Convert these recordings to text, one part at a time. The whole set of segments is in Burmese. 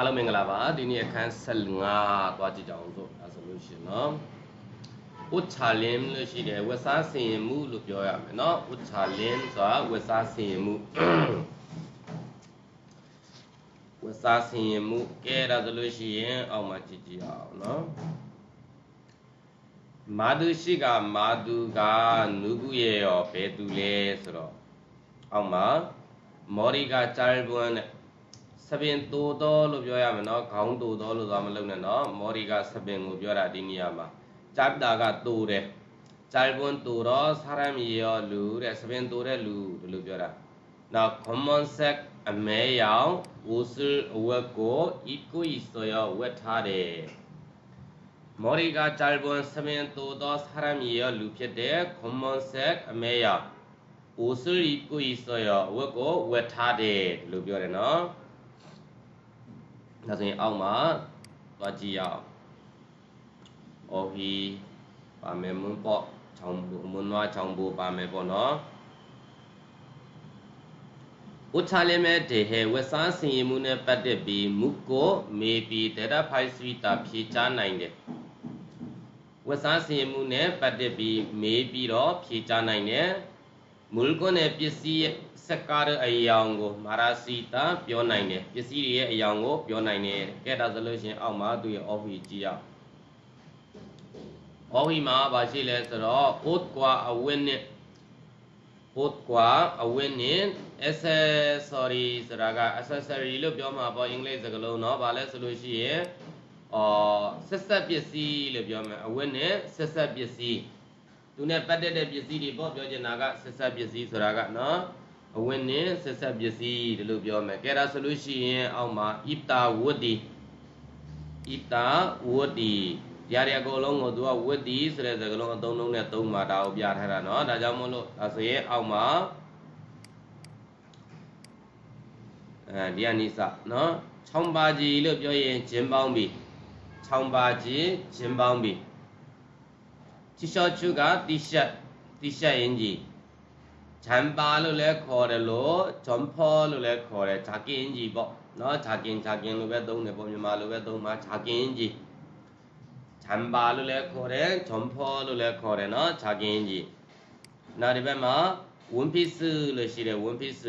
အားလုံးမင်္ဂလာပါဒီနေ့အခန်း15သွားကြည့်ကြအောင်ဆိုအဲဆိုလို့ရှိရင်နော်ဥချာလင်းလို့ရှိတယ်ဝက်စားစင်ရင်မှုလို့ပြောရမယ်နော်ဥချာလင်းဆိုတာဝက်စားစင်ရင်မှုဝက်စားစင်ရင်မှုကဲဒါဆိုလို့ရှိရင်အောက်မှာကြည့်ကြည့်အောင်နော်မာဒုရှိကမာဒုကနုဘူးရဲ့ရောဘယ်သူလဲဆိုတော့အောက်မှာမော်ရီကချာလ်ဘွန်းနဲ့ စပင်တိုတော်လို့ပြောရမယ်နော်ခေါင်းတိုတော်လို့သွားမလုပ်နဲ့နော်မော်ရီကစပင်ကိုပြောတာဒီနေရာမှာဂျပ်တာကတိုတယ်ဂျိုင်ဘွန်တိုတော့ဆရမီရောလူတဲ့စပင်တိုတဲ့လူဒီလိုပြောတာနောက် common sex အမဲရောင်ဝူဆူအဝက်ကို equal ဆိုရဝက်ထားတယ်မော်ရီကဂျိုင်ဘွန်စပင်တိုတော့ဆရမီရောလူဖြစ်တဲ့ common sex အမဲရောင်ဝူဆူ equal ဆိုရဝက်ကိုဝက်ထားတယ်ဒီလိုပြောတယ်နော် ဒါဆိုရင်အောက်မှာသွားကြည့်ရအောင်အော်ဟီပါမယ်မွန်းပေါ့ချောင်းဘူးမွန်းနွားချောင်းဘူးပါမယ်ပေါ့နော်ဥချလေးမဲ့တေဟဲဝက်စားစင်ရမှုနဲ့ပတ်သက်ပြီးမုကိုမေပီဒေတာဖိုင်ဆွီတာဖြေချနိုင်တယ်ဝက်စားစင်ရမှုနဲ့ပတ်သက်ပြီးမေးပြီးတော့ဖြေချနိုင်တယ် မူလကွနဲ့ပစ္စည်းစက်ကားတဲ့အယောင်ကိုမာရာစီတာပြောနိုင်တယ်ပစ္စည်းတွေရဲ့အယောင်ကိုပြောနိုင်တယ်ကဲဒါဆိုလို့ရှင်အောက်မှာသူရဲ့ office ကြည့်ရအောင် office မှာဘာရှိလဲဆိုတော့ oat ကွာအဝင်းနဲ့ oat ကွာအဝင်းနဲ့ accessory ဆိုတာက accessory လို့ပြောမှာပေါ့အင်္ဂလိပ်စကားလုံးเนาะဘာလဲဆိုလို့ရှိရင်အော်ဆက်ဆက်ပစ္စည်းလို့ပြောမယ်အဝင်းနဲ့ဆက်ဆက်ပစ္စည်း သူနဲ့ပတ်သက်တဲ့ပစ္စည်းတွေပေါ့ပြောချင်တာကဆက်ဆက်ပစ္စည်းဆိုတာကနော်အဝင်နဲ့ဆက်ဆက်ပစ္စည်းဒီလိုပြောမယ်ကဲဒါဆိုလို့ရှိရင်အောက်မှာဣတာဝတ္တိဣတာဝတ္တိရတဲ့အကုန်လုံးကိုသူကဝတ္တိဆိုတဲ့စကားလုံးအသုံးလုံးနဲ့သုံးပါတာကိုပြထားတာနော်ဒါကြောင့်မို့လို့ဒါဆိုရင်အောက်မှာအဲဒီကနိစ္စနော်6ပါးကြီးလို့ပြောရင်ဂျင်းပေါင်းပြီ6ပါးကြီးဂျင်းပေါင်းပြီ ချီလျှော့ချုကတိရှက်တိရှက်ရင်ကြီးဂျမ်ပါလို့လည်းခေါ်တယ်လို့ဂျွန်ဖောလို့လည်းခေါ်တယ်ဂျာကင်းကြီးပေါ့နော်ဂျာကင်းဂျာကင်းလို့ပဲသုံးတယ်ပေါ့မြန်မာလိုပဲသုံးမှာဂျာကင်းကြီးဂျမ်ပါလို့လည်းခေါ်တယ်ဂျွန်ဖောလို့လည်းခေါ်တယ်နော်ဂျာကင်းကြီးနောက်ဒီဘက်မှာဝန်ပစ္စလို့ရှိတယ်ဝန်ပစ္စ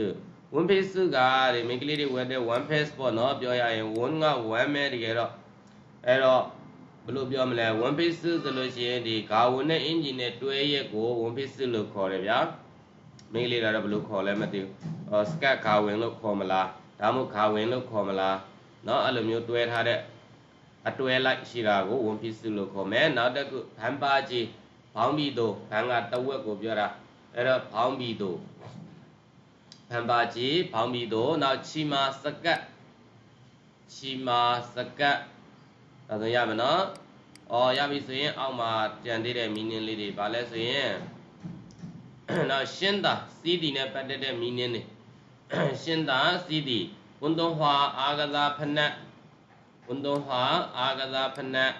ဝန်ပစ္စကဒီမိန်းကလေးတွေဝယ်တဲ့ one piece ပေါ့နော်ပြောရရင် one က one ပဲတကယ်တော့အဲ့တော့ ဘယ်လိုပြောမလဲ one piece ဆိုလို့ရှိရင်ဒီဂါဝန်နဲ့အင်ဂျင်နဲ့တွဲရက်ကို one piece လို့ခေါ်တယ်ဗျာမိန်းကလေးကတော့ဘယ်လိုခေါ်လဲမသိဘူးအော်စကတ်ခါဝင်လို့ခေါ်မလားဒါမှမဟုတ်ခါဝင်လို့ခေါ်မလားเนาะအဲ့လိုမျိုးတွဲထားတဲ့အတွဲလိုက်ရှိတာကိုဝန်ပစ္စည်းလို့ခေါ်မယ်နောက်တစ်ခုဘန်ပါကြီးဘောင်းဘီတို့ဘန်ကတဝက်ကိုပြောတာအဲ့တော့ဘောင်းဘီတို့ဘန်ပါကြီးဘောင်းဘီတို့နောက်ချီမာစကတ်ချီမာစကတ် ဒါဆိုရမယ်နော်အော်ရပြီဆိုရင်အောက်မှာကြံသေးတဲ့ meaning လေးတွေဗာလဲဆိုရင်နောက်ရှင်းတာစီးတီနဲ့ပတ်သက်တဲ့မီနင်းတွေရှင်းတာစီးတီဝန်တုံးဟွာအာဂဇာဖနက်ဝန်တုံးဟွာအာဂဇာဖနက်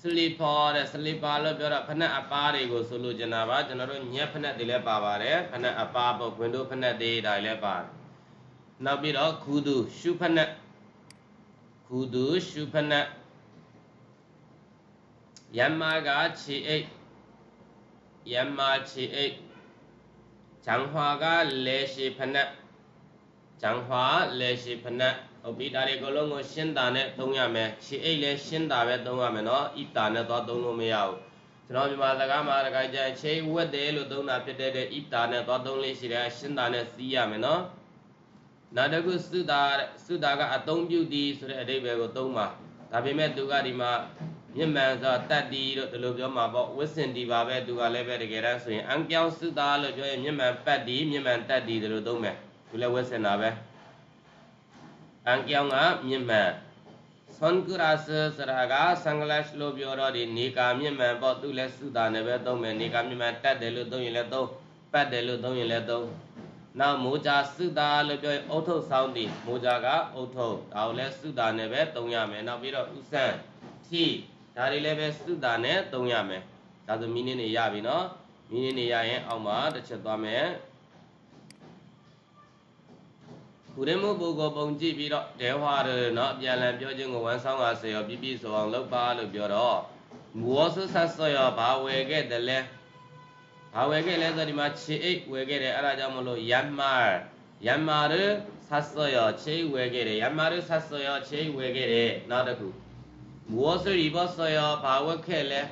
စလီပါတဲ့စလီပါလို့ပြောတာဖနက်အပါတွေကိုဆိုလိုချင်တာပါကျွန်တော်တို့ညက်ဖနက်တွေလည်းပါပါတယ်ဖနက်အပါပေါ့ဝင်တို့ဖနက်တွေဒါလည်းပါတယ်နောက်ပြီးတော့ခူဒူရှုဖနက်ခူဒူရှုဖနက် ယမ္မာကခြေအိတ်ယမ္မာခြေအိတ်ဂျန်ဟွာကလေရှိဖနက်ဂျန်ဟွာလေရှိဖနက်ဟုတ်ပြီဒါတွေအကုန်လုံးကိုရှင်းတာနဲ့သုံးရမယ်ခြေအိတ်လည်းရှင်းတာပဲသုံးရမယ်နော်ဣတာနဲ့တော့သုံးလို့မရဘူးကျွန်တော်မြန်မာစကားမှာတခါကျရင်ခြေဝက်တယ်လို့သုံးတာဖြစ်တဲ့ဣတာနဲ့တော့သုံးလေးရှိတယ်ရှင်းတာနဲ့စီးရမယ်နော်နောက်တစ်ခုသုတာသုတာကအသုံးပြုသည်ဆိုတဲ့အဓိပ္ပာယ်ကိုသုံးပါဒါပေမဲ့သူကဒီမှာ မြင့်မှန်ဆိုတတ်တီလို့ဒီလိုပြောမှာပေါ့ဝစ်စင်တီပါပဲသူကလည်းပဲတကယ်တမ်းဆိုရင်အံပြောင်းစုသားလို့ပြောရင်မြင့်မှန်ပတ်တီမြင့်မှန်တတ်တီဒီလိုသုံးမယ်သူလည်းဝစ်စင်တာပဲအံပြောင်းကမြင့်မှန်ဆွန်ကူရာဆစရာကဆန်ဂလက်လို့ပြောတော့ဒီနေကာမြင့်မှန်ပေါ့သူလည်းစုသားနဲ့ပဲသုံးမယ်နေကာမြင့်မှန်တတ်တယ်လို့သုံးရင်လည်းသုံးပတ်တယ်လို့သုံးရင်လည်းသုံးနောက်မိုးကြစုသားလို့ပြောရင်အုတ်ထုတ်ဆောင်းတီမိုးကြကအုတ်ထုတ်ဒါကိုလည်းစုသားနဲ့ပဲသုံးရမယ်နောက်ပြီးတော့ဥဆန်ထီ ဒါတွေလည်းပဲစုတာနဲ့သုံးရမယ်ဒါဆိုမီနင်းနေရပြီနော်မီနင်းနေရရင်အောက်မှာတစ်ချက်သွားမယ်ခုရင်မှုပုဂ္ဂိုလ်ပုံကြည့်ပြီးတော့ဒေဝါရနော်အပြန်လည်ပြောခြင်းကိုဝန်ဆောင်ပါစေရောပြပြဆိုအောင်လုပ်ပါလို့ပြောတော့မူဝဆဆတ်ဆောရောဘာဝယ်ခဲ့တယ်လဲဘာဝယ်ခဲ့လဲဆိုဒီမှာခြေအိတ်ဝယ်ခဲ့တယ်အဲ့ဒါကြောင့်မလို့ယမ္မာယမ္မာရဆတ်ဆောရောခြေဝယ်ခဲ့တယ်ယမ္မာရဆတ်ဆောရောခြေဝယ်ခဲ့တယ်နောက်တစ်ခု 무엇을 입었어요? 바우켈레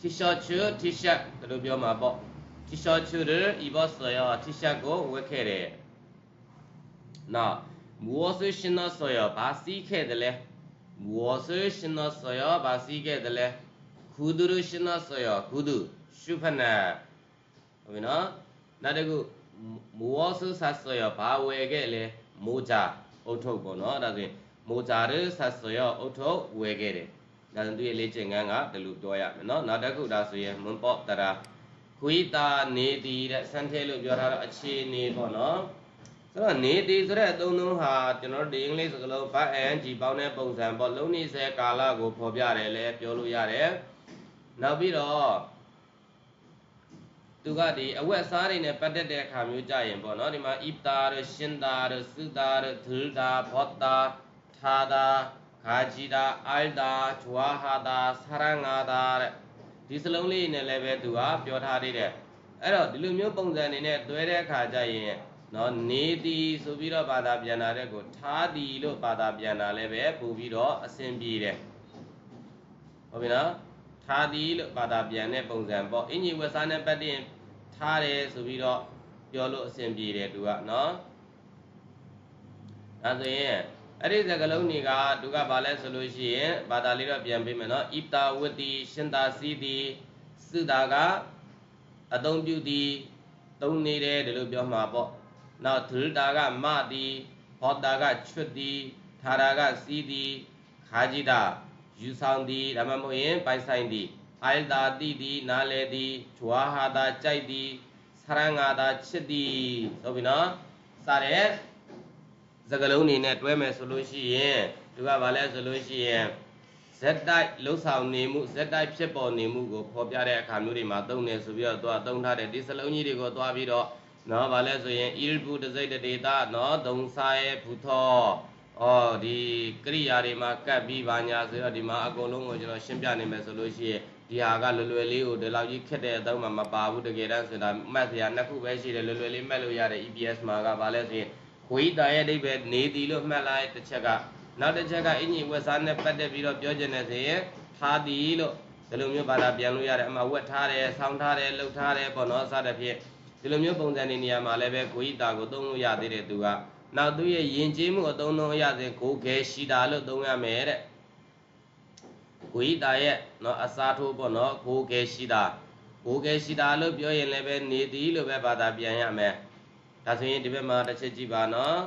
티셔츠, 티셔츠, 루비어 마법. 티셔츠를 입었어요. 티셔츠, 웨케레 나 무엇을 신었어요? 바시케들레 무엇을 신었어요? 바시케들레 구두를 신었어요. 구두, 슈퍼나 그러면 나를 무엇을 샀어요? 바우에게레 모자, 오토보너 나중에 မိုဂျာရဆတ်ဆိုရအုတ်ထုတ်ဝယ်ခဲ့တယ်ဒါဆိုသူရဲ့လေ့ကျင့်ခန်းကဒီလိုပြောရမယ်နော်နောက်တစ်ခုဒါဆိုရင်မွန်ပေါ့တရာခွေးတာနေတီတဲ့စံထဲလို့ပြောထားတော့အခြေအနေပေါ့နော်ဆိုတော့နေတီဆိုတဲ့အသုံးလုံးဟာကျွန်တော်တို့ဒီအင်္ဂလိပ်စကားလုံး verb ing ပေါင်းတဲ့ပုံစံပေါ့လုံးနေစေကာလကိုဖော်ပြတယ်လဲပြောလို့ရတယ်နောက်ပြီးတော့သူကဒီအဝက်စားတွေနဲ့ပတ်သက်တဲ့အခါမျိုးကြရင်ပေါ့နော်ဒီမှာ iftar ရှင်တာသုတာဒု လတာဘောတာထာတာခါဂျီတာအိုင်တာဂျွာဟာတာဆရငါတာတဲ့ဒီစလုံးလေးနဲ့လည်းပဲသူကပြောထားသေးတယ်အဲ့တော့ဒီလိုမျိုးပုံစံအနေနဲ့တွဲတဲ့အခါကြရင်နော်နေတီဆိုပြီးတော့ဘာသာပြန်လာတဲ့ကိုထားတီလို့ဘာသာပြန်လာလည်းပဲပို့ပြီးတော့အဆင်ပြေတယ်ဟုတ်ပြီနော်ထားတီလို့ဘာသာပြန်တဲ့ပုံစံပေါ့အင်ဂျီဝက်စားနဲ့ပတ်တင်ထားတယ်ဆိုပြီးတော့ပြောလို့အဆင်ပြေတယ်သူကနော်ဒါဆိုရင် အဲ့ဒီစကလုံးတွေကသူကဘာလဲဆိုလို့ရှိရင်ဘာသာလေးတော့ပြန်ပေးမယ်နော်ဣတာဝတ္တိရှင်သာစီတိစုတာကအသုံးပြုသည်သုံးနေတယ်ဒီလိုပြောမှာပေါ့နောက်ဒုလတာကမသည်ဘောတာကချွတ်သည်ထာရာကစီးသည်ခါจิတာယူဆောင်သည်ဒါမှမဟုတ်ရင်ပိုင်ဆိုင်သည်အိုင်တာတိသည်နာလေသည်ဂျွာဟာတာကြိုက်သည်ဆရငါတာချစ်သည်ဆိုပြီနော်စတဲ့ စကလုံးနေနဲ့တွဲမယ်ဆိုလို့ရှိရင်သူကဘာလဲဆိုလို့ရှိရင်ဇက်တိုက်လှုပ်ဆောင်နေမှုဇက်တိုက်ဖြစ်ပေါ်နေမှုကိုဖော်ပြတဲ့အခါမျိုးတွေမှာသုံးနေဆိုပြီးတော့သူကသုံးထားတယ်ဒီစလုံးကြီးတွေကိုသွားပြီးတော့နော်ဗာလဲဆိုရင် il bu တစိတ်တေတာနော်ဒုံစာရဲ့ဘုသောဩဒီကရိယာတွေမှာကပ်ပြီးပါညာဆိုတော့ဒီမှာအကုန်လုံးကိုကျွန်တော်ရှင်းပြနေမယ်ဆိုလို့ရှိရင်ဒီဟာကလွယ်လွယ်လေးကိုဒီလောက်ကြီးခက်တဲ့အသုံးမှမပါဘူးတကယ်တမ်းဆိုတာမှတ်စရာနှစ်ခုပဲရှိတယ်လွယ်လွယ်လေးမှတ်လို့ရတယ် EPS မှာကဗာလဲဆိုရင် ခွေးတာရဲ့အဓိပ္ပာယ်နေတီလို့မှတ်လိုက်တစ်ချက်ကနောက်တစ်ချက်ကအင်ကြီးဝက်စားနဲ့ပတ်သက်ပြီးတော့ပြောချင်တယ်ဆိုရင်ထားတီလို့ဒီလိုမျိုးဘာသာပြန်လို့ရတယ်အမှဝက်ထားတယ်ဆောင်းထားတယ်လှုပ်ထားတယ်ပေါ့နော်စသဖြင့်ဒီလိုမျိုးပုံစံနေနေရာမှာလည်းပဲကိုဤတာကိုသုံးလို့ရသေးတယ်သူကနောက်သူရဲ့ယဉ်ကျေးမှုအသုံးလုံးရစဉ်ကိုခဲရှိတာလို့သုံးရမယ်တဲ့ကိုဤတာရဲ့နော်အစားထိုးပေါ့နော်ကိုခဲရှိတာကိုခဲရှိတာလို့ပြောရင်လည်းပဲနေသည်လို့ပဲဘာသာပြန်ရမယ် ဒါဆိုရင်ဒီဘက်မှာတစ်ချက်ကြည့်ပါနော်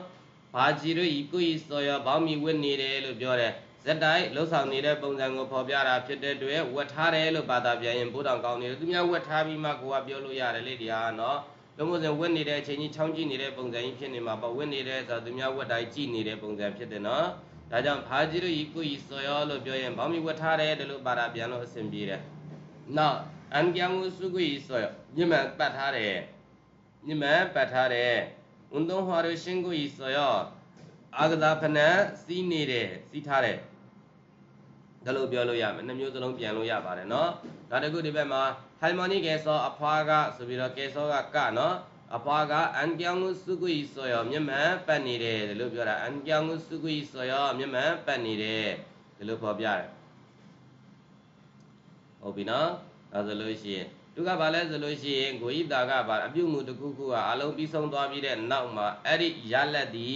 ဘာကြီးတို့ဤကိုဤစောရဘောင်းမီဝတ်နေတယ်လို့ပြောတယ်ဇက်တိုက်လှုပ်ဆောင်နေတဲ့ပုံစံကိုဖော်ပြတာဖြစ်တဲ့အတွက်ဝတ်ထားတယ်လို့ဘာသာပြန်ရင်ဘိုးတော်ကောင်းနေတယ်သူများဝတ်ထားပြီးမှကိုကပြောလို့ရတယ်လေဒီဟာနော်လုံးဝစဉ်ဝတ်နေတဲ့အချိန်ကြီးချောင်းကြည့်နေတဲ့ပုံစံကြီးဖြစ်နေမှာပေါ့ဝတ်နေတဲ့ဆိုသူများဝတ်တိုင်းကြည့်နေတဲ့ပုံစံဖြစ်တယ်နော်ဒါကြောင့်ဘာကြီးတို့ဤကိုဤစောရောလို့ပြောရင်ဘောင်းမီဝတ်ထားတယ်လို့ဘာသာပြန်လို့အဆင်ပြေတယ်နောက်အန်ကျန်ကိုစုကိုဤစောရောမြင့်မှန်ပတ်ထားတယ် 你们把他的运动化的辛苦一说哟，阿个咱可能是你的，是他的。ဒါလိုပြောလို့ရမယ်နှစ်မျိုးစလုံးပြန်လို့ရပါတယ်เนาะဒါတကူဒီဘက်မှာ harmonic ကဲဆောအဖွားကဆိုပြီးတော့ကဲဆောကကเนาะအဖွားကအန်ကျောင်းကိုစုကွီဆိုရမျက်မှန်ပတ်နေတယ်ဒါလိုပြောတာအန်ကျောင်းကိုစုကွီဆိုရမျက်မှန်ပတ်နေတယ်ဒါလိုဖော်ပြတယ်ဟုတ်ပြီเนาะဒါဆိုလို့ရှိရင် သူကဘာလဲဆိုလို့ရှိရင်ကိုဤတာကဘာအပြုမှုတစ်ခုခုကအလုံးပြီးဆုံးသွားပြီးတဲ့နောက်မှာအဲ့ဒီရလက်ဒီ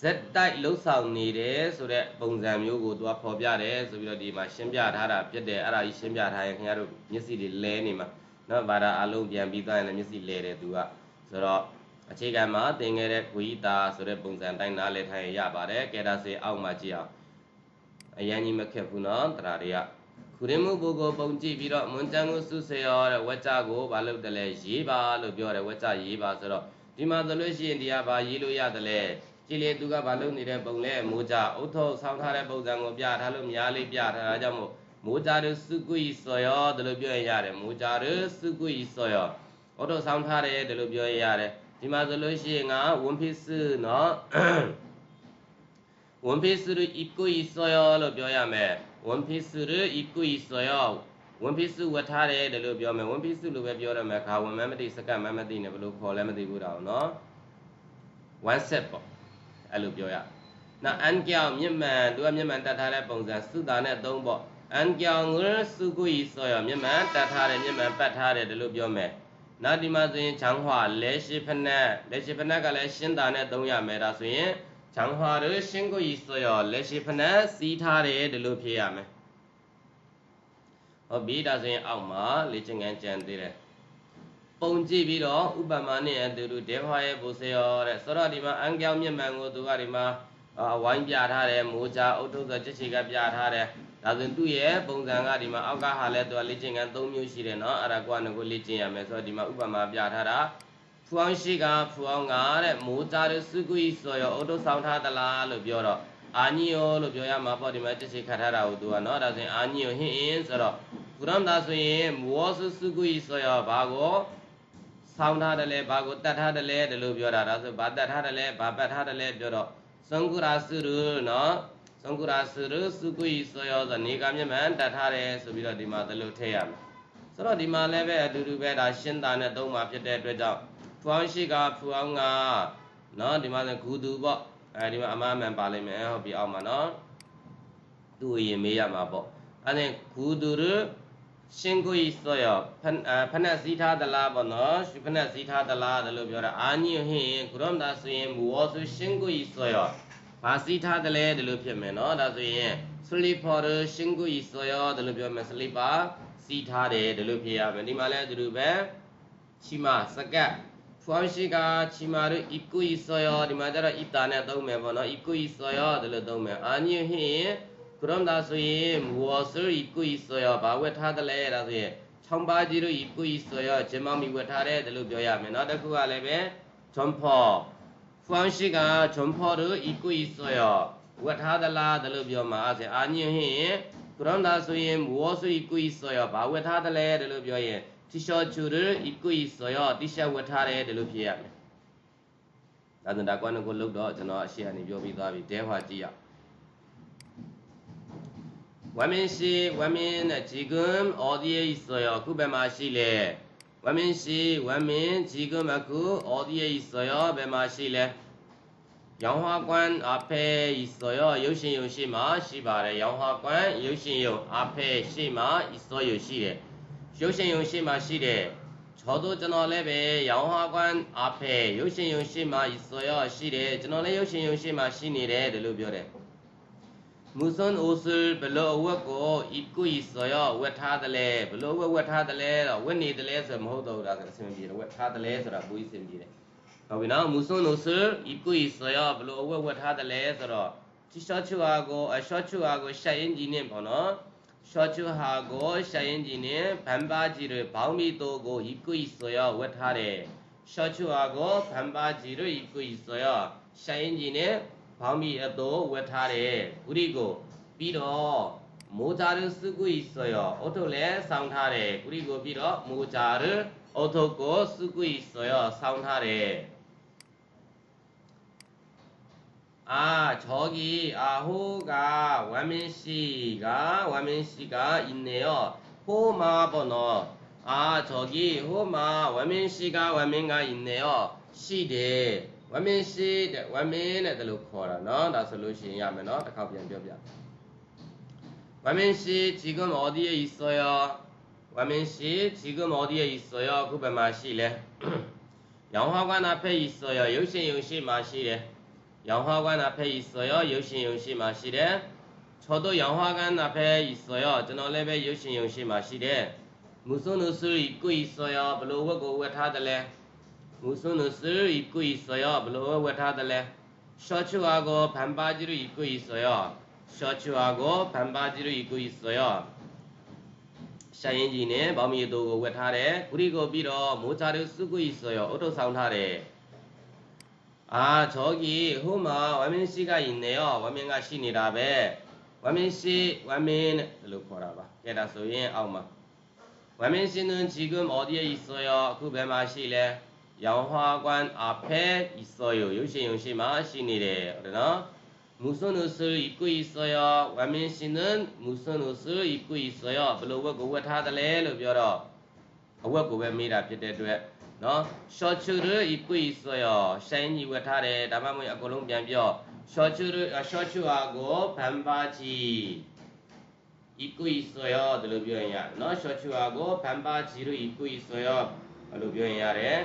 ဇက်တိုက်လှုပ်ဆောင်နေတယ်ဆိုတဲ့ပုံစံမျိုးကိုသူကဖော်ပြတယ်ဆိုပြီးတော့ဒီမှာရှင်းပြထားတာဖြစ်တယ်အဲ့ဒါကြီးရှင်းပြထားရင်ခင်ဗျားတို့မျက်စိတွေလဲနေမှာနော်ဘာသာအလုံးပြန်ပြီးသွားရင်လည်းမျက်စိလဲတယ်သူကဆိုတော့အခြေခံမှာသင်ခဲ့တဲ့ဝိတာဆိုတဲ့ပုံစံတိုင်းနားလည်ထိုင်ရပါတယ်ကဲဒါစေအောက်မှာကြည့်အောင်အရင်ကြီးမခက်ဘူးနော်တရားတွေက ခူရင်မှုဘုကိုပုံကြည့်ပြီးတော့မွန်တန်ကိုစုစေရောတဲ့ဝကြကိုဘာလုပ်တယ်လဲရေးပါလို့ပြောတယ်ဝကြရေးပါဆိုတော့ဒီမှာဆိုလို့ရှိရင်ဒီဟာဘာရေးလို့ရတယ်လဲကြည်လေသူကဘာလုပ်နေတဲ့ပုံလဲမိုးကြအုတ်ထုတ်ဆောင်းထားတဲ့ပုံစံကိုပြထားလို့များလေးပြထားတာကြောင့်မို့မိုးကြတို့စုကွီစော်ရောဒါလို့ပြောရရတယ်မိုးကြတို့စုကွီစော်ရောအုတ်ထုတ်ဆောင်းထားတယ်ဒါလို့ပြောရရတယ်ဒီမှာဆိုလို့ရှိရင်ကဝန်ဖိစုနော်ဝန်ဖိစုတို့ equal စော်ရောလို့ပြောရမယ် ဝန်ဖီစုရဤကူဤဆောယောဝန်ဖီစုဝတ်ထားတယ်လို့ပြောမယ်ဝန်ဖီစုလို့ပဲပြောရမယ်ခါဝန်မမတိစကတ်မမတိနဲ့ဘယ်လိုခေါ်လဲမသိဘူးတော့နော် one set ပေါ့အဲ့လိုပြောရနောက်အန်ကျောင်းမြင့်မှန်သူကမြင့်မှန်တတ်ထားတဲ့ပုံစံစုတာနဲ့သုံးပေါ့အန်ကျောင်းငရစုကူဤဆောယောမြင့်မှန်တတ်ထားတယ်မြင့်မှန်ပတ်ထားတယ်လို့ပြောမယ်နောက်ဒီမှာဆိုရင်ချောင်းဟွာလဲရှိဖနက်လဲရှိဖနက်ကလည်းရှင်းတာနဲ့သုံးရမယ်ဒါဆိုရင် ချောင်းဟွာရရှင်းကိုဤဆိုရလဲရှိဖနက်စီးထားတယ်လို့ဖြေရမယ်ဟုတ်ပြီဒါဆိုရင်အောက်မှာလေ့ကျင့်ခန်းကြံသေးတယ်ပုံကြည့်ပြီးတော့ဥပမာနဲ့အတူတူဒေဝရဲ့ဘုစေရောတဲ့ဆိုတော့ဒီမှာအန်ကြောင်မြင့်မှန်ကိုသူကဒီမှာအဝိုင်းပြထားတယ်မိုးကြအုတ်ထုပ်ဆိုချက်ချီကပြထားတယ်ဒါဆိုရင်သူ့ရဲ့ပုံစံကဒီမှာအောက်ကဟာလဲသူကလေ့ကျင့်ခန်း၃မျိုးရှိတယ်နော်အဲ့ဒါကွာနကိုလေ့ကျင့်ရမယ်ဆိုတော့ဒီမှာဥပမာပြထားတာဖူ အောင်ရှိကဖူအောင်ကတဲ့မိုးကြရစုကွီဆိုရောအုတ်ထုပ်ဆောင်ထားသလားလို့ပြောတော့အာညီယောလို့ပြောရမှာပေါ့ဒီမှာချက်ချီခတ်ထားတာကိုသူကနော်ဒါဆိုရင်အာညီယောဟင်းအင်းဆိုတော့ဘုရမ်ဒါဆိုရင်မောစုစုကွီဆိုရောဘာကိုဆောင်းထားတယ်လဲဘာကိုတတ်ထားတယ်လဲဒီလိုပြောတာဒါဆိုဘာတတ်ထားတယ်လဲဘာပတ်ထားတယ်လဲပြောတော့သံဃရာစုရနော်သံဃရာစုရစုကွီဆိုရောဆိုနေကမြမန်တတ်ထားတယ်ဆိုပြီးတော့ဒီမှာဒီလိုထည့်ရမယ်ဆိုတော့ဒီမှာလည်းပဲအတူတူပဲဒါရှင်းတာနဲ့သုံးမှာဖြစ်တဲ့အတွက်ကြောင့် ဖူအောင်ရှိကဖူအောင်ကနော်ဒီမှာဆိုဂူတူပေါ့အဲဒီမှာအမအမှန်ပါလိမ့်မယ်ဟုတ်ပြီအောက်မှာနော်သူ့ရင်မေးရမှာပေါ့အဲ့ဒါဂူတူရရှင်ကိုဤဆိုရဖနဖနက်စည်းထားသလားပေါ့နော်ရှုဖနက်စည်းထားသလားဒါလို့ပြောတာအာညိဟင်ကုရမ်ဒါဆိုရင်မူဝဆူရှင်ကိုဤဆိုရဘာစည်းထားတယ်လဲဒါလို့ဖြစ်မယ်နော်ဒါဆိုရင် sleeper ရှင်ကိုဤဆိုရဒါလို့ပြောမယ် sleeper စီးထားတယ်ဒါလို့ဖြစ်ရမယ်ဒီမှာလည်းအတူတူပဲချီမစကတ် ဖွာရှိကချီမာတို့ equal ဆိုရဒီမှာကျတော့ ita နဲ့သုံးမယ်ပေါ့နော် equal ဆိုရဒါလို့သုံးမယ်အာညိဟင်ကရမ်ဒါဆိုရင်မူဝဆူဤကိုဤဆိုရဘာဝတ်ထားတယ်လဲဒါဆိုရင်ချောင်းပါကြီးတို့ဤကိုဤဆိုရဂျမောင်မီဝတ်ထားတယ်ဒါလို့ပြောရမယ်နော်တခုကလည်းပဲဂျွန်ဖော်ဖွန်ရှိကဂျွန်ဖော်တို့ဤကိုဤဆိုရဝတ်ထားသလားဒါလို့ပြောမှာအဲဆိုအာညင်ဟင်ကရမ်ဒါဆိုရင်မူဝဆူဤကိုဤဆိုရဘာဝတ်ထားတယ်လဲဒါလို့ပြောရင် တီရှော့ချူရဤကိုဤဆိုရတီရှော့ဝတ်ထားတယ်ဒါလို့ဖြစ်ရမယ်ဒါဆိုဒါကွမ်းကိုလုတ်တော့ကျွန်တော်အရှိအနေပြောပြီးသွားပြီတဲဟွာကြည့်ရအောင်ဝမင်းရှိဝမင်းနဲ့ဂျီကွမ်အော်ဒီယေဆိုရခုဘယ်မှာရှိလဲဝမင်းရှိဝမင်းဂျီကွမ်အခုအော်ဒီယေဆိုရဘယ်မှာရှိလဲရောင်ဟာကွမ်အဖေဆိုရရုပ်ရှင်ရုံရှိမှာရှိပါတယ်ရောင်ဟာကွမ်ရုပ်ရှင်ရုံအဖေရှိမှာဆိုရရှိတယ် ရုပ်ရှင်ရုံရှိမှာရှိတယ်ချောတို့ကျွန်တော်လည်းပဲရောင်ဟာကွမ်အဖေရုပ်ရှင်ရုံရှိမှာဆိုရရှိတယ်ကျွန်တော်လည်းရုပ်ရှင်ရုံရှိမှာရှိနေတယ်လို့ပြောတယ်မူဆွန်အိုဆူဘလောအဝတ်ကိုဤကွီဆိုရဝတ်ထားတယ်လေဘလောဝတ်ဝတ်ထားတယ်လေတော့ဝတ်နေတယ်လေဆိုမဟုတ်တော့ဘူးဒါဆိုအဆင်ပြေတယ်ဝတ်ထားတယ်လေဆိုတာဘူးအဆင်ပြေတယ်ဟုတ်ပြီနော်မူဆွန်အိုဆူဤကွီဆိုရဘလောအဝတ်ဝတ်ထားတယ်လေဆိုတော့ချီရှော့ချူဟာကိုအရှော့ချူဟာကိုရှက်ရင်ကြီးနဲ့ပေါ့နော်ရှော့ချူဟာကိုရှက်ရင်ကြီးနဲ့ဗန်ပါကြီး တွေဘောင်းမီတိုကိုဤကွီဆိုရဝတ်ထားတယ်ရှော့ချူဟာကိုဗန်ပါကြီးတွေဤကွီဆိုရရှက်ရင်ကြီးနဲ့ဘောင်းမီအတော်ဝတ်ထားတယ်ဂုရိကိုပြီးတော့မိုးကြရစုကွီဆိုရအုတ်ထုတ်လည်းဆောင်းထားတယ်ဂုရိကိုပြီးတော့မိုးကြရအုတ်ထုတ်ကိုစုကွီဆိုရဆောင်း 아 저기 아호가 와민씨가 와민씨가 있네요 호마 번호 아 저기 호마 와민씨가 와민가 있네요 시대 와민씨 와민의 들로 커라 너 나설루시 야메너 가비안 벼벼 와민씨 지금 어디에 있어요 와민씨 지금 어디에 있어요 그배 마시래 영화관 앞에 있어요 요시 요시 마시래 영화관 앞에 있어요. 열심히 열심히 마시래. 저도 영화관 앞에 있어요. 저는 레벨 열심히 열심히 마시래. 무슨 옷을 입고 있어요? 블로그 고왜 타들래? 무슨 옷을 입고 있어요? 블로그 왜 타들래? 셔츠하고 반바지를 입고 있어요. 셔츠하고 반바지를 입고 있어요. 샤인지네 머미도 왜 타래? 그리고 비로 모자를 쓰고 있어요. 어떤 상타래? 아 저기 후마 와민씨가 있네요. 와민가 신이라베. 와민씨 와민 일로 보라봐. 깨다 소인 아우마. 와민씨는 지금 어디에 있어요? 그 배마시래? ရောင်花观အဖဲဤစောယရုပ်ရှင်ရုံရှိမှာရှိနေတယ်ဟုတ်တယ်နော်무슨옷을입고있어요완민씨는무슨옷을입고있어요ဘယ်လိုဝတ်ကိုဝတ်ထားသလဲလို့ပြောတော့အဝတ်ကိုပဲမေးတာဖြစ်တဲ့အတွက် နော်ရှော့ချူရဤကွိဆိုရရှိုင်းကြီးဝတ်ထားတယ်ဒါမှမဟုတ်အကုန်လုံးပြန်ပြောရှော့ချူရရှော့ချူဟာကိုဘန်ပါကြီးဤကွိဆိုရဒါလို့ပြောရင်ရနော်ရှော့ချူဟာကိုဘန်ပါကြီးလို့ဤကွိဆိုရဒါလို့ပြောရင်ရတယ်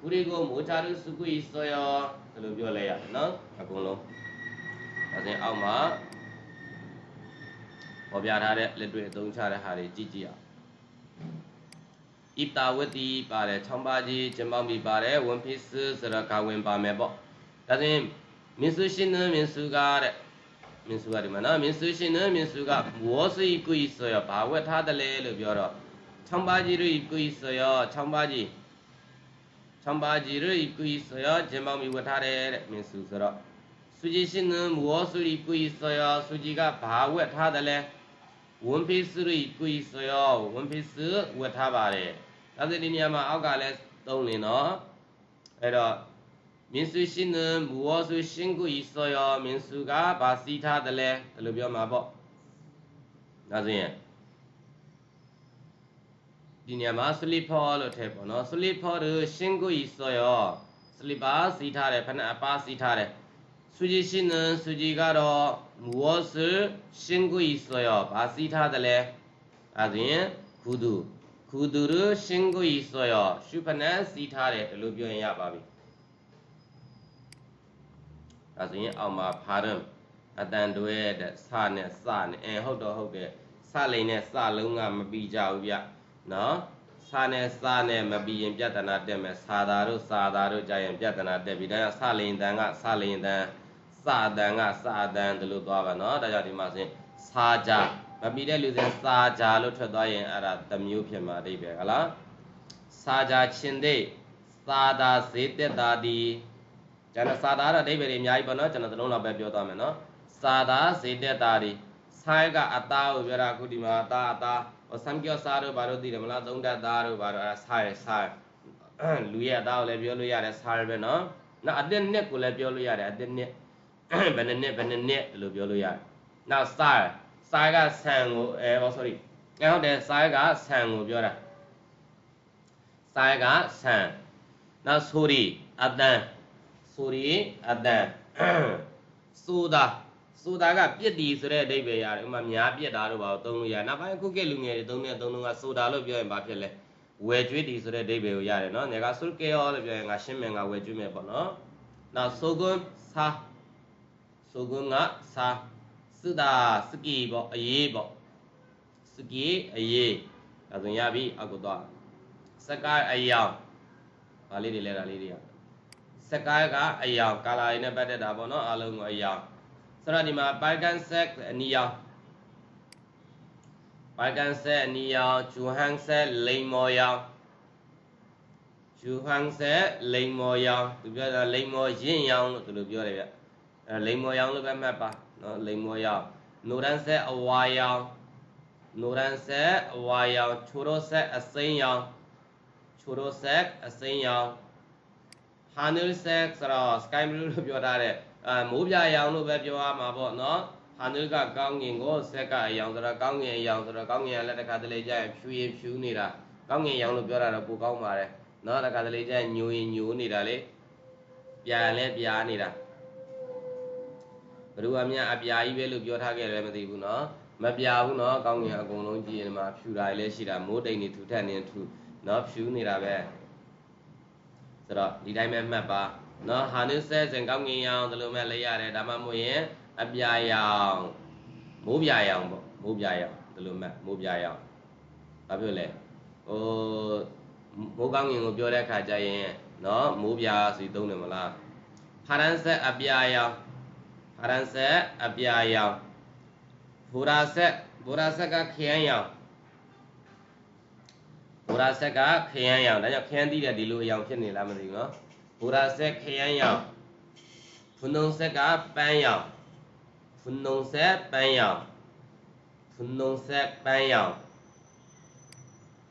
ကုရီကိုမိုချာရစုကွိဆိုရဒါလို့ပြောလဲရတယ်နော်အကုန်လုံးဒါဆိုရင်အောက်မှာပေါ်ပြထားတဲ့လက်တွေ့အသုံးချတဲ့ဟာတွေကြည့်ကြည့်အောင် အီတာဝတီပါတယ်ချောင်းပါကြီးကျမောင်းပြီပါတယ်ဝန်ဖိစဆိုတော့ကဝင်ပါမယ်ပေါ့ဒါဆိုရင်မင်းစုရှင်နမင်းစုကတဲ့မင်းစုကဒီမှာနော်မင်းစုရှင်နမင်းစုကဝေါ်စီကွီဆိုရဘာဝက်ထားတယ်လဲလို့ပြောတော့ချောင်းပါကြီးရိကွီဆိုရချောင်းပါကြီးချောင်းပါကြီးရိကွီဆိုရကျမောင်းပြီဝက်ထားတယ်တဲ့မင်းစုဆိုတော့စုကြီးရှင်နဝေါ်စီကွီဆိုရစုကြီးကဘာဝက်ထားတယ်လဲဝန်ဖိစရိကွီဆိုရဝန်ဖိစဝက်ထားပါတယ် ဒါဆိုဒီနေရာမှာအောက်ကလည်းသုံးနေနော်အဲ့တော့민수씨는무엇을신고있어요민수가바시타달래ဒီလိုပြောမှာပေါ့ဒါဆိုရင်ဒီနေရာမှာ slipper လို့ထည့်ပေါ့နော် slipper ကို신고있어요 slipper စီးထားတယ်ဖက်နှက်အပါစီးထားတယ် 수지 씨는 수지가로 무엇을 신고 있어요? 바시타들레 아진 구두 ကုသူရရှင်ကိုဤဆိုရရှုဖနန်းစီးထားတယ်လို့ပြောရင်ရပါပြီ။ဒါဆိုရင်အောက်မှာဖာရမ်အတန်တွဲတဲ့စနဲ့စနဲ့အဲဟုတ်တော့ဟုတ်တယ်စလိန်နဲ့စလုံးကမပြီးကြဘူးဗျ။နော်စနဲ့စနဲ့မပြီးရင်ပြဿနာတက်မယ်စာသာတို့စာသာတို့ကြာရင်ပြဿနာတက်ပြီဒါကြောင့်စလိန်တန်ကစလိန်တန်စတန်ကစတန်ဒီလိုသွားပါနော်ဒါကြောင့်ဒီမှာဆိုရင်စာကြ မပြီးတဲ့လူစဉ်စာကြလို့ထွက်သွားရင်အဲ့ဒါတမျိုးဖြစ်မှာအဓိပ္ပာယ်ဟလားစာကြချင်းတဲ့စာတာဈေးတက်တာဒီကျန်တဲ့စာတာတော့အဓိပ္ပာယ်တွေအများကြီးပေါ့နော်ကျွန်တော်သလုံးလောက်ပဲပြောသွားမယ်နော်စာတာဈေးတက်တာဒီဆိုင်ကအသားကိုပြောတာအခုဒီမှာအသားအသားဟိုဆမ်ကျော်စားတို့ဘာလို့သိတယ်မလားသုံးတက်သားတို့ဘာလို့အဲ့ဆိုင်ဆိုင်လူရဲ့အသားကိုလည်းပြောလို့ရတယ်ဆိုင်ပဲနော်နောက်အတက်နှစ်ကိုလည်းပြောလို့ရတယ်အတက်နှစ်ဘယ်နှစ်နှစ်ဘယ်နှစ်နှစ်လို့ပြောလို့ရတယ်။နောက် style style ကဆန်ကိုအဲ oh sorry အဲဟုတ်တယ် style ကဆန်ကိုပြောတာ style ကဆန်နောက် sorry အတန် sorry အတန်ဆိုတာဆိုတာကပြစ်တီဆိုတဲ့အဓိပ္ပာယ်ရတယ်ဥမာများပြစ်တာတို့ပါသုံးလို့ရတယ်နောက်ပိုင်းခုခေတ်လူငယ်တွေသုံးတဲ့သုံးလုံးကဆိုတာလို့ပြောရင်ဘာဖြစ်လဲဝယ်ကျွေးတီဆိုတဲ့အဓိပ္ပာယ်ကိုရတယ်နော်ငါကဆုကေယောလို့ပြောရင်ငါရှင်းမယ်ငါဝယ်ကျွေးမယ်ပေါ့နော်နောက်ဆိုကွန်းစာဆိုကွန်းကစာ စုတာစကီပေါ့အရေးပေါ့စကီအရေးဒါဆိုရပြီအောက်ကိုသွားစကိုင်းအယောင်ဒါလေးတွေလဲတာလေးတွေကစကိုင်းကအယောင်ကာလာရင်းနဲ့ပတ်သက်တာပေါ့နော်အားလုံးကိုအယောင်ဆိုတော့ဒီမှာပိုက်ကန်ဆက်အနီယောင်ပိုက်ကန်ဆက်အနီယောင်ဂျူဟန်ဆက်လိန်မော်ယောင်ဂျူဟန်ဆက်လိန်မော်ယောင်သူပြောတာလိန်မော်ရင်ယောင်လို့သူလိုပြောတယ်ဗျအဲလိန်မော်ရောင်လို့ပဲမှတ်ပါ နော်လိန်မော်ရောင်နိုရန်ဆက်အဝါရောင်နိုရန်ဆက်အဝါရောင်ချိုရိုဆက်အစိမ်းရောင်ချိုရိုဆက်အစိမ်းရောင်ဟာနူဆက်ဆိုတော့ sky blue လို့ပြောထားတဲ့အဲမိုးပြရောင်လို့ပဲပြောရမှာပေါ့နော်ဟာနူကကောင်းငင်ကိုဆက်ကအရောင်ဆိုတော့ကောင်းငင်အရောင်ဆိုတော့ကောင်းငင်ကလည်းတစ်ခါတလေကျရင်ဖြူရင်ဖြူနေတာကောင်းငင်ရောင်လို့ပြောတာတော့ပိုကောင်းပါတယ်နော်တစ်ခါတလေကျရင်ညိုရင်ညိုနေတာလေပြာလည်းပြာနေတာ ဘ누구အမြအပြာကြီးပဲလို့ပြောထားခဲ့တယ်မသိဘူးเนาะမပြဘူးเนาะကောင်းကင်အကုန်လုံးကြည့်ရင်မှာဖြူတာလည်းရှိတာမိုးတိမ်နေထူထက်နေထူเนาะဖြူနေတာပဲဆိုတော့ဒီတိုင်းပဲမှတ်ပါเนาะဟာနုဆဲစင်ကောင်းကင်ရောင်ဒီလိုမှလည်းရတယ်ဒါမှမဟုတ်ရင်အပြာရောင်မိုးပြရောင်ပေါ့မိုးပြရောင်ဒီလိုမှတ်မိုးပြရောင်ဘာဖြစ်လဲဟိုမိုးကောင်းကင်ကိုပြောတဲ့အခါကျရင်เนาะမိုးပြစီသုံးတယ်မလားဖာရန်ဆက်အပြာရောင် ဖရန်ဆက်အပြာရောင်ဘူရာဆက်ဘူရာဆက်ကခရမ်းရောင်ဘူရာဆက်ကခရမ်းရောင်ဒါကြောင့်ခရမ်းတီးတဲ့ဒီလိုအရောင်ဖြစ်နေလားမသိဘူးနော်ဘူရာဆက်ခရမ်းရောင်ဖုန်ုံဆက်ကပန်းရောင်ဖုန်ုံဆက်ပန်းရောင်ဖုန်ုံဆက်ပန်းရောင်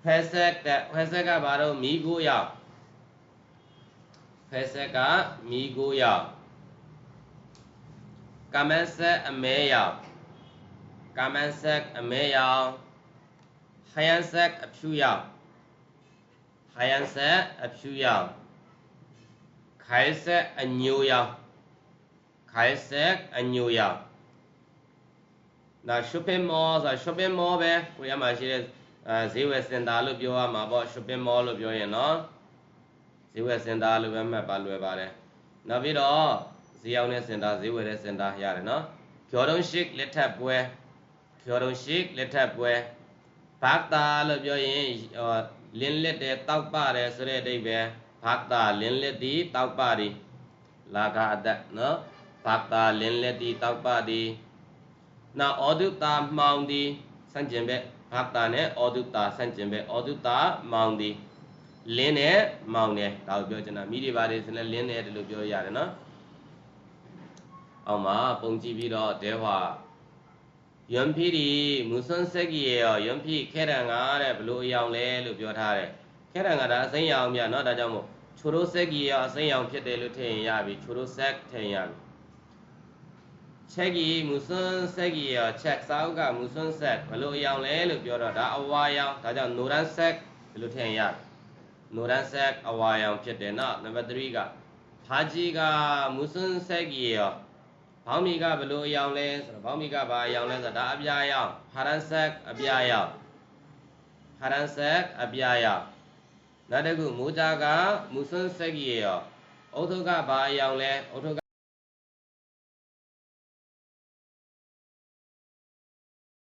ဖဲဆက်ကဖဲဆက်ကဘာလို့မိခိုးရောင်ဖခွဲဆက်ကမိကိုရောင် ကမန်းဆက်အမဲရောင်ကမန်းဆက်အမဲရောင်ဟယန်ဆက်အဖြူရောင်ဟယန်ဆက်အဖြူရောင်ခိုင်ဆက်အညိုရောင်ခိုင်ဆက်အညိုရောင်ဒါ shopping mall ဆိုတာ shopping mall ပဲကိုရမှာရှိတဲ့အဲဈေးဝယ်စင်တာလို့ပြောရမှာပေါ့ shopping mall လို့ပြောရင်နော်ဈေးဝယ်စင်တာလို့ပဲမှတ်ပါလွယ်ပါတယ်နောက်ပြီးတော့ ဈေးရောက်တဲ့စင်တာဈေးဝယ်တဲ့စင်တာရတယ်နော်ကျော်တုံးရှိလက်ထပ်ပွဲကျော်တုံးရှိလက်ထပ်ပွဲဘာတာလို့ပြောရင်ဟောလင်းလက်တဲ့တောက်ပါတယ်ဆိုတဲ့အဓိပ္ပာယ်ဘာတာလင်းလက်သည်တောက်ပါသည်လာကအသက်နော်ဘာတာလင်းလက်သည်တောက်ပါသည်နောက်ဩဒုတာမှောင်သည်စံကျင်ဘက်ဘာတာနဲ့ဩဒုတာစံကျင်ဘက်ဩဒုတာမှောင်သည်လင်းနဲ့မောင်နဲ့ဒါကိုပြောချင်တာမိတွေပါတယ်ဆိုရင်လင်းနဲ့တယ်လို့ပြောရတယ်နော် အောင်မှာပုံကြည့်ပြီးတော့တဲဟွာယွန်ဖီဒီမူဆွန်ဆက်ကြီးရောယွန်ဖီခဲရန်ကတဲ့ဘလို့အယောင်လဲလို့ပြောထားတယ်ခဲရန်ကဒါအစိမ်းရောင်မြတ်နော်ဒါကြောင့်မို့ချိုရိုဆက်ကြီးရောအစိမ်းရောင်ဖြစ်တယ်လို့ထင်ရင်ရပြီချိုရိုဆက်ထင်ရပြီချက်ကြီးမူဆွန်ဆက်ကြီးရောချက်စာအုပ်ကမူဆွန်ဆက်ဘလို့အယောင်လဲလို့ပြောတော့ဒါအဝါရောင်ဒါကြောင့်နိုရန်ဆက်ဒီလိုထင်ရပြီနိုရန်ဆက်အဝါရောင်ဖြစ်တယ်နော်နံပါတ်3ကဖာကြီးကမူဆွန်ဆက်ကြီးရော ဘောင်းမီကဘလို့အယောင်လဲဆိုတော့ဘောင်းမီကဘာအယောင်လဲဆိုတော့ဒါအပြာရောင်ဟာရန်ဆက်အပြာရောင်ဟာရန်ဆက်အပြာရောင်နောက်တစ်ခုမူဂျာကမူဆွန်ဆက်ကြီးရောအုတ်ထုကဘာအယောင်လဲအုတ်ထုက